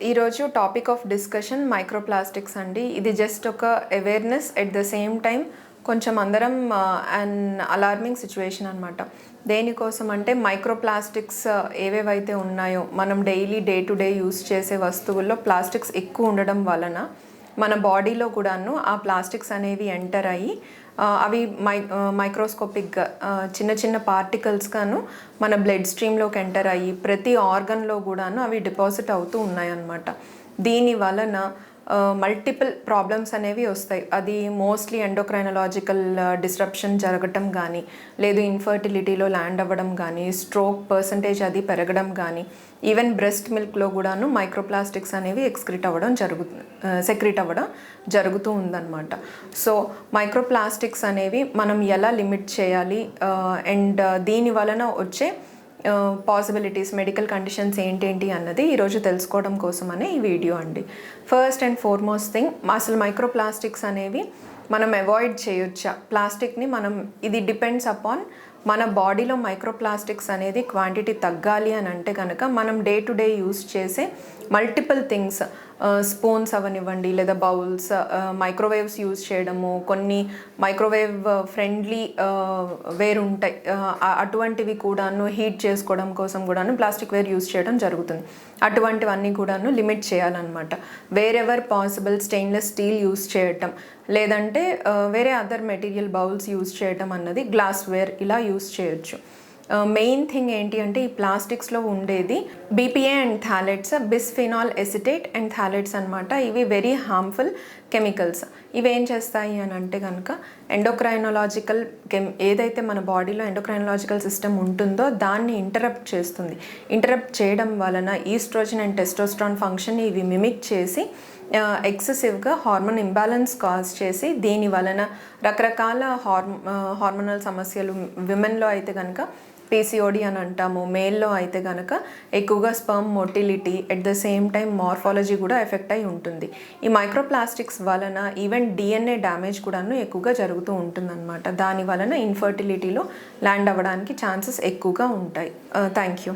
ఈరోజు topic of discussion microplastics అండి. ఇది జస్ట్ ఒక awareness at the same time కొంచెం అందరం అండ్ అలార్మింగ్ సిచ్యువేషన్ అనమాట దేనికోసం అంటే మైక్రోప్లాస్టిక్స్ ఏవేవైతే ఉన్నాయో మనం daily day to day use చేసే వస్తువుల్లో ప్లాస్టిక్స్ ఎక్కువ ఉండడం వలన మన బాడీలో కూడాను ఆ ప్లాస్టిక్స్ అనేవి ఎంటర్ అయ్యి అవి మై మైక్రోస్కోపిక్గా చిన్న చిన్న పార్టికల్స్గాను మన బ్లడ్ స్ట్రీమ్లోకి ఎంటర్ అయ్యి ప్రతి ఆర్గన్లో కూడాను అవి డిపాజిట్ అవుతూ ఉన్నాయన్నమాట. దీని వలన మల్టిపుల్ ప్రాబ్లమ్స్ అనేవి వస్తాయి. అది మోస్ట్లీ ఎండోక్రైనలాజికల్ డిస్రప్షన్ జరగటం కానీ లేదు ఇన్ఫర్టిలిటీలో ల్యాండ్ అవ్వడం కానీ స్ట్రోక్ పర్సంటేజ్ అది పెరగడం కానీ ఈవెన్ బ్రెస్ట్ మిల్క్లో కూడాను మైక్రోప్లాస్టిక్స్ అనేవి ఎక్స్క్రిట్ అవ్వడం జరుగుతుంది సెక్రిట్ అవ్వడం జరుగుతూ ఉందన్నమాట. సో మైక్రోప్లాస్టిక్స్ అనేవి మనం ఎలా లిమిట్ చేయాలి? అండ్ దీని వలన వచ్చే పాసిబిలిటీస్ మెడికల్ కండిషన్స్ ఏంటేంటి అన్నది ఈరోజు తెలుసుకోవడం కోసమనే ఈ వీడియో అండి. ఫస్ట్ అండ్ ఫార్మోస్ట్ థింగ్ అసలు మైక్రోప్లాస్టిక్స్ అనేవి మనం అవాయిడ్ చేయొచ్చా? ప్లాస్టిక్ని మనం ఇది డిపెండ్స్ అపాన్ మన బాడీలో మైక్రోప్లాస్టిక్స్ అనేది క్వాంటిటీ తగ్గాలి అని అంటే కనుక మనం డే టు డే యూస్ చేసే మల్టిపుల్ థింగ్స్ స్పూన్స్ అవనివ్వండి లేదా బౌల్స్ మైక్రోవేవ్స్ యూజ్ చేయడము కొన్ని మైక్రోవేవ్ ఫ్రెండ్లీ వేర్ ఉంటాయి అటువంటివి కూడాను హీట్ చేసుకోవడం కోసం కూడాను ప్లాస్టిక్ వేర్ యూజ్ చేయడం జరుగుతుంది. అటువంటివన్నీ కూడాను లిమిట్ చేయాలన్నమాట. Wherever possible stainless steel use చేయటం లేదంటే వేరే అదర్ మెటీరియల్ బౌల్స్ యూజ్ చేయటం అన్నది గ్లాస్ వేర్ ఇలా యూజ్ చేయొచ్చు. మెయిన్ థింగ్ ఏంటి అంటే ఈ ప్లాస్టిక్స్లో ఉండేది BPA and phthalates bisphenol acetate and phthalates అనమాట ఇవి వెరీ హార్మ్ఫుల్ కెమికల్స్. ఇవి ఏం చేస్తాయి అని అంటే కనుక ఎండోక్రైనలాజికల్ కెమ్ ఏదైతే మన బాడీలో ఎండోక్రైనలాజికల్ సిస్టమ్ ఉంటుందో దాన్ని ఇంటరప్ట్ చేస్తుంది. ఇంటరప్ట్ చేయడం వలన ఈస్ట్రోజన్ అండ్ టెస్టోస్ట్రాన్ ఫంక్షన్ ఇవి మిమిక్ చేసి ఎక్సెసివ్గా హార్మోన్ ఇంబ్యాలెన్స్ కాజ్ చేసి దీని వలన రకరకాల హార్మ్ హార్మోనల్ సమస్యలు విమెన్లో అయితే కనుక పీసీఓడి అని అంటాము. మేల్లో అయితే కనుక ఎక్కువగా sperm motility at the same time morphology కూడా ఎఫెక్ట్ అయి ఉంటుంది. ఈ మైక్రోప్లాస్టిక్స్ వలన ఈవెన్ డిఎన్ఏ డ్యామేజ్ కూడాను ఎక్కువగా జరుగుతూ ఉంటుందన్నమాట. దాని వలన ఇన్ఫర్టిలిటీలో ల్యాండ్ అవ్వడానికి ఛాన్సెస్ ఎక్కువగా ఉంటాయి. Uh, thank you